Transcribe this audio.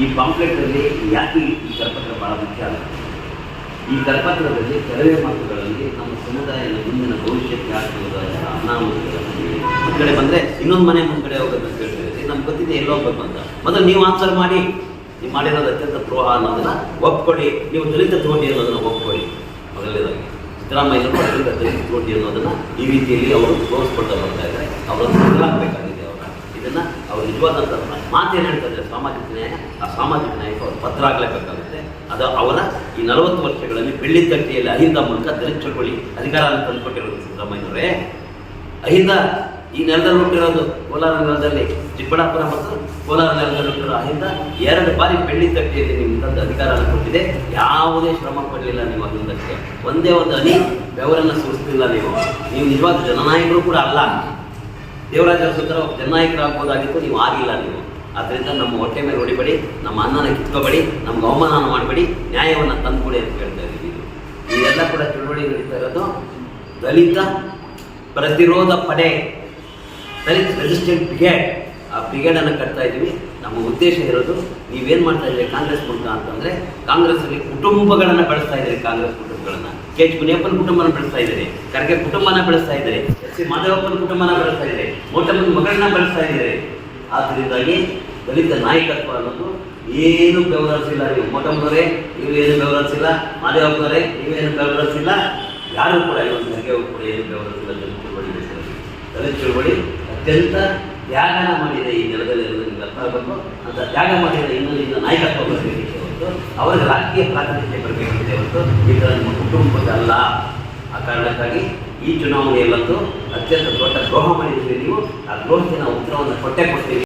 ಈ ಪಾಂಪ್ಲೆಟ್ನಲ್ಲಿ ಯಾಕೆ ಈ ಕರಪತ್ರ ಬಹಳ ಮುಖ್ಯ ಅಲ್ಲ? ಈ ಕರಪತ್ರದಲ್ಲಿ ಕೆಲವೇ ಮಾತುಗಳಲ್ಲಿ ನಮ್ಮ ಸಮುದಾಯದ ಮುಂದಿನ ಭವಿಷ್ಯಕ್ಕೆ ಆಗ್ತಿರೋದಾದ ಅನಾಹುತಗಳನ್ನು. ಒಂದ್ ಕಡೆ ಬಂದರೆ ಇನ್ನೊಂದು ಮನೆ ಮುಂದೆ ಹೋಗೋದು ಅಂತ ಹೇಳ್ತೀವಿ ನಮ್ಗೆ ಗೊತ್ತಿದೆ ಎಲ್ಲೋ ಹೋಗ್ಬೇಕು ಮೊದಲು ನೀವು ಆನ್ಸರ್ ಮಾಡಿ. ನೀವು ಮಾಡಿರೋದು ಅತ್ಯಂತ ದ್ರೋಹ ಅನ್ನೋದನ್ನ ಒಪ್ಕೊಡಿ ನೀವು ದಲಿತ ತೋಟಿ ಅನ್ನೋದನ್ನ ಒಪ್ಕೊಡಿ ಮೊದಲನೇದಾಗಿ ಸಿದ್ದರಾಮಯ್ಯ ದಲಿತ ತೋಟಿ ಅನ್ನೋದನ್ನು ಈ ರೀತಿಯಲ್ಲಿ ಅವರು ತೋರಿಸ್ಕೊಳ್ತಾ ಬರ್ತಾ ಇದ್ದಾರೆ. ಅವರನ್ನು ಬದಲಾಗಬೇಕಾಗಿದೆ ಅವರ ನಿಜವಾದಂಥ ಮಾತೇನು ಹೇಳ್ತಾ ಇದ್ದಾರೆ ಸಾಮಾಜಿಕ ನ್ಯಾಯ, ಆ ಸಾಮಾಜಿಕ ನ್ಯಾಯಕ್ಕೆ ಅವ್ರು ಪತ್ರ ಆಗಲೇಬೇಕಾಗುತ್ತೆ ಅದು ಅವರ ಈ ನಲವತ್ತು ವರ್ಷಗಳಲ್ಲಿ ಬೆಳ್ಳಿ ತಟ್ಟಿಯಲ್ಲಿ ಅಹಿಂದ ಮೂಲಕ ದಲಿತ ಚಳವಳಿ ಅಧಿಕಾರವನ್ನು ತಂದುಕೊಟ್ಟಿರೋದು ಸಿದ್ದರಾಮಯ್ಯವರೇ ಅಹಿಂದ ಈ ನೆಲದಲ್ಲಿ ಹುಟ್ಟಿರೋದು ಕೋಲಾರ ನೆಲದಲ್ಲಿ, ಚಿಕ್ಕಬಳ್ಳಾಪುರ ಮತ್ತು ಕೋಲಾರ ನೆಲದಲ್ಲಿ ಹುಟ್ಟಿರೋ ಅಹಿಂದ ಎರಡು ಬಾರಿ ಬೆಳ್ಳಿ ತಟ್ಟಿಯಲ್ಲಿ ನಿಮ್ಮ ತಂದು ಅಧಿಕಾರವನ್ನು ಕೊಟ್ಟಿದೆ. ಯಾವುದೇ ಶ್ರಮ ಪಡಲಿಲ್ಲ ನೀವು ಅಹಿಂದಕ್ಕೆ. ಒಂದೇ ಒಂದು ಅನಿ ಬೆವರನ್ನು ಸುರಿಸ್ತಿಲ್ಲ ನೀವು. ನೀವು ನಿಜವಾದ ಜನನಾಯಕರು ಕೂಡ ಅಲ್ಲ. ದೇವರಾಜ ಸುಂದರ ಜನನಾಯಕರಾಗ್ಬೋದಾಗಿತ್ತು, ನೀವು ಆಗಿಲ್ಲ ನೀವು. ಆದ್ದರಿಂದ ನಮ್ಮ ಹೊಟ್ಟೆ ಮೇಲೆ ಹೊಡಿಬೇಡಿ, ನಮ್ಮ ಅನ್ನನ ಕಿತ್ಕೋಬೇಡಿ, ನಮ್ಗೆ ಅವಮಾನ ಮಾಡಬೇಡಿ, ನ್ಯಾಯವನ್ನು ತಂದುಕೊಡಿ ಅಂತ ಹೇಳ್ತಾ ಇದ್ದೀವಿ. ಇವೆಲ್ಲ ಕೂಡ ಚಳುವಳಿ ನಡೀತಾ ಇರೋದು ದಲಿತ ಪ್ರತಿರೋಧ ಪಡೆ, ದಲಿತ ರೆಸಿಸ್ಟೆಂಟ್ ಬ್ರಿಗೇಡ್ ಆ ಬ್ರಿಗೇಡನ್ನು ಕಟ್ತಾ ಇದ್ದೀವಿ. ನಮ್ಮ ಉದ್ದೇಶ ಇರೋದು ನೀವೇನು ಮಾಡ್ತಾ ಇದ್ದೀರಿ ಕಾಂಗ್ರೆಸ್ ಮುಖ ಅಂತಂದರೆ ಕಾಂಗ್ರೆಸ್ಸಲ್ಲಿ ಕುಟುಂಬಗಳನ್ನು ಬೆಳೆಸ್ತಾ ಇದ್ದೀರಿ ಕಾಂಗ್ರೆಸ್ ಕುಟುಂಬಗಳನ್ನು. ಕೆ ಎಚ್ ಮುನಿಯಪ್ಪನ ಕುಟುಂಬನ ಬೆಳೆಸ್ತಾ ಇದ್ದೀರಿ ಕರ್ಗೆ ಕುಟುಂಬನ ಬೆಳೆಸ್ತಾ ಇದ್ದೀರಿ ಎಸ್ ಸಿ ಮಾಧವಪ್ಪನ ಕುಟುಂಬನ ಬೆಳೆಸ್ತಾ ಇದ್ದೀರಿ ಮೋಟಮ್ಮನ ಮಗಳನ್ನ ಬೆಳೆಸ್ತಾ ಇದ್ದೀರಿ. ಆದ್ದರಿಂದಾಗಿ ದಲಿತ ನಾಯಕತ್ವ ಅನ್ನೋದು ಏನು ಬೆವರಿಸಿಲ್ಲ ನೀವು. ಮೋಟಮ್ಮನವರೇ ನೀವು ಏನು ಬೆವರಿಸಿಲ್ಲ. ಮಾದೇವಪ್ಪನವರೇ ನೀವೇನು ಬೆವರಿಸಿಲ್ಲ. ಯಾರು ಕೂಡ ಇವತ್ತು ನನಗೆ ಕೂಡ ಏನು ಬೆವರಿಸಿಲ್ಲ ದಲಿತ ಚಳವಳಿ ದಲಿತ ಚಳುವಳಿ ಅತ್ಯಂತ ತ್ಯಾಗನ ಮಾಡಿದ ಈ ನೆಲದಲ್ಲಿ ಇರುವುದನ್ನು ಅಂತ ತ್ಯಾಗ ಮಾಡಿದ ಇನ್ನೊಂದಿನ ನಾಯಕತ್ವ ಬರಬೇಕಿದೆ ಹೊರತು, ಅವರಿಗೆ ರಾಜಕೀಯ ಪ್ರಾತಿನಿಧ್ಯ ಬರಬೇಕಿದೆ ಹೊರತು ಈಗ ನಮ್ಮ ನಿಮ್ಮ ಕುಟುಂಬದಲ್ಲ ಆ ಕಾರಣಕ್ಕಾಗಿ ಈ ಚುನಾವಣೆಯಲ್ಲಂತೂ ಅತ್ಯಂತ ದೊಡ್ಡ ದ್ರೋಹ ಮಾಡಿದ್ದೀವಿ ನೀವು. ಆ ದ್ರೋಹಕ್ಕೆ ನಾವು ಉತ್ತರವನ್ನು ಕೊಟ್ಟೆ ಕೊಡ್ತೀವಿ.